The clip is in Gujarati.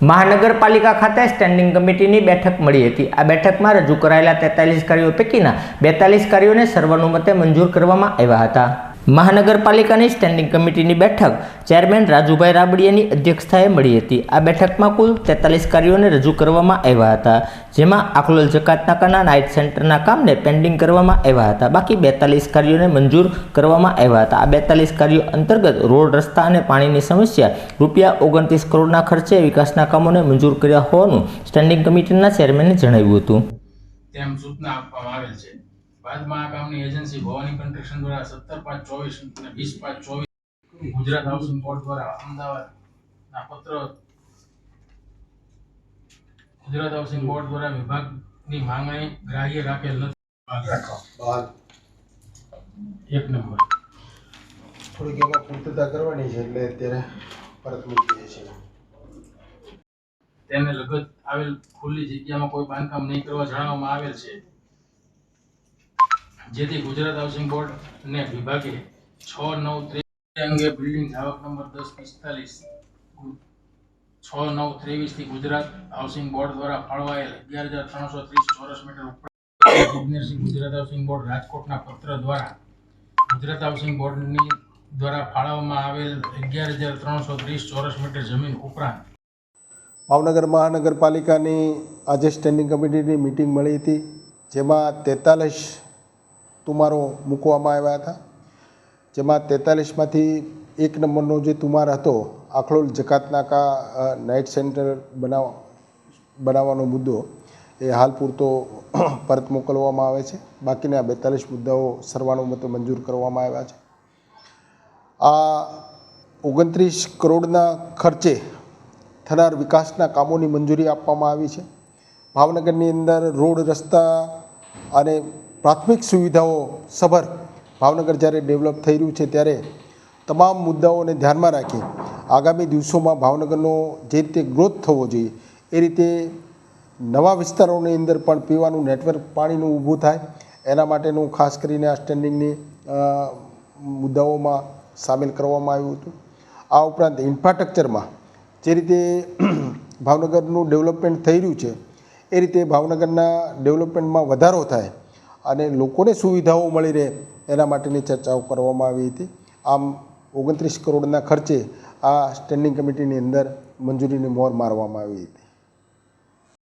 મહાનગરપાલિકા ખાતે સ્ટેન્ડિંગ કમિટીની બેઠક મળી હતી. આ બેઠકમાં રજૂ કરાયેલા તેતાલીસ કાર્યો પૈકીના બેતાલીસ કાર્યોને સર્વાનુમતે મંજૂર કરવામાં આવ્યા હતા. મહાનગરપાલિકાની સ્ટેન્ડિંગ કમિટીની બેઠક ચેરમેન રાજુભાઈ રાબડિયાની અધ્યક્ષતાએ મળી હતી. આ બેઠકમાં કુલ તેતાલીસ કાર્યોને રજૂ કરવામાં આવ્યા હતા, જેમાં આખલોલ જકાત નાકાના નાઇટ સેન્ટરના કામને પેન્ડિંગ કરવામાં આવ્યા હતા. બાકી બેતાલીસ કાર્યોને મંજૂર કરવામાં આવ્યા હતા. આ બેતાલીસ કાર્યો અંતર્ગત રોડ, રસ્તા અને પાણીની સમસ્યા રૂપિયા ઓગણત્રીસ કરોડના ખર્ચે વિકાસના કામોને મંજૂર કર્યા હોવાનું સ્ટેન્ડિંગ કમિટીના ચેરમેને જણાવ્યું હતું. તેમ સૂચના આપવામાં આવેલ છે. બાદમાં મહાકામની એજન્સી ભવાની કન્સ્ટ્રક્શન દ્વારા સત્તર પાંચ ચોવીસ અને વીસ પાંચ ચોવીસ ગુજરાત હાઉસિંગ બોર્ડ દ્વારા અમદાવાદના પત્ર ગુજરાત હાઉસિંગ બોર્ડ દ્વારા વિભાગની માંગણી ગ્રાહ્ય રાખેલ નથી. એક નંબર. થોડીક એમાં પૂર્તતા કરવાની છે એટલે અત્યારે પરત મૂકીએ છીએ તેને લગત આવેલ ખુલ્લી જગ્યામાં કોઈ બાંધકામ નહીં કરવા જણાવવામાં આવેલ છે. જેથી ગુજરાત હાઉસિંગ બોર્ડ ને વિભાગે છ, નવ, ત્રેવીસ અંગે બિલ્ડિંગ ધાવક નંબર દસ પિસ્તાલીસ છ, નવ ત્રેવીસથી ગુજરાત હાઉસિંગ બોર્ડ દ્વારા ફાળવાયેલ અગિયાર હજાર ત્રણસો ત્રીસ ચોરસ મીટર ઉપર વિઘ્નેશસિંહ ગુજરાત હાઉસિંગ બોર્ડ રાજકોટના પત્ર દ્વારા ગુજરાત હાઉસિંગ બોર્ડની દ્વારા ફાળવવામાં આવેલ અગિયાર હજાર ત્રણસો ત્રીસ ચોરસ મીટર જમીન ઉપરાંત ભાવનગર મહાનગરપાલિકાની આજે સ્ટેન્ડિંગ કમિટીની મિટિંગ મળી હતી, જેમાં તેતાલીસ તુમારો મૂકવામાં આવ્યા હતા. જેમાં તેતાલીસમાંથી એક નંબરનો જે તુમાર હતો, આખલોલ જકાતનાકા નાઇટ સેન્ટર બનાવ, બનાવવાનો મુદ્દો, એ હાલ પૂરતો પરત મોકલવામાં આવે છે. બાકીના બેતાલીસ મુદ્દાઓ સર્વાનુમતે મંજૂર કરવામાં આવ્યા છે. આ ઓગણત્રીસ કરોડના ખર્ચે થનાર વિકાસના કામોની મંજૂરી આપવામાં આવી છે. ભાવનગરની અંદર રોડ રસ્તા અને પ્રાથમિક સુવિધાઓ સભર ભાવનગર જ્યારે ડેવલપ થઈ રહ્યું છે ત્યારે તમામ મુદ્દાઓને ધ્યાનમાં રાખી આગામી દિવસોમાં ભાવનગરનો જે રીતે ગ્રોથ થવો જોઈએ, એ રીતે નવા વિસ્તારોની અંદર પણ પીવાનું નેટવર્ક પાણીનું ઊભું થાય. એના માટેનું ખાસ કરીને આ સ્ટેન્ડિંગની મુદ્દાઓમાં સામેલ કરવામાં આવ્યું હતું. આ ઉપરાંત ઇન્ફ્રાસ્ટ્રક્ચરમાં જે રીતે ભાવનગરનું ડેવલપમેન્ટ થઈ રહ્યું છે એ રીતે ભાવનગરના ડેવલપમેન્ટમાં વધારો થાય અને લોકોને સુવિધાઓ મળી રહે એના માટેની ચર્ચાઓ કરવામાં આવી હતી. આમ ઓગણત્રીસ કરોડના ખર્ચે આ સ્ટેન્ડિંગ કમિટીની અંદર મંજૂરીની મોહર મારવામાં આવી હતી.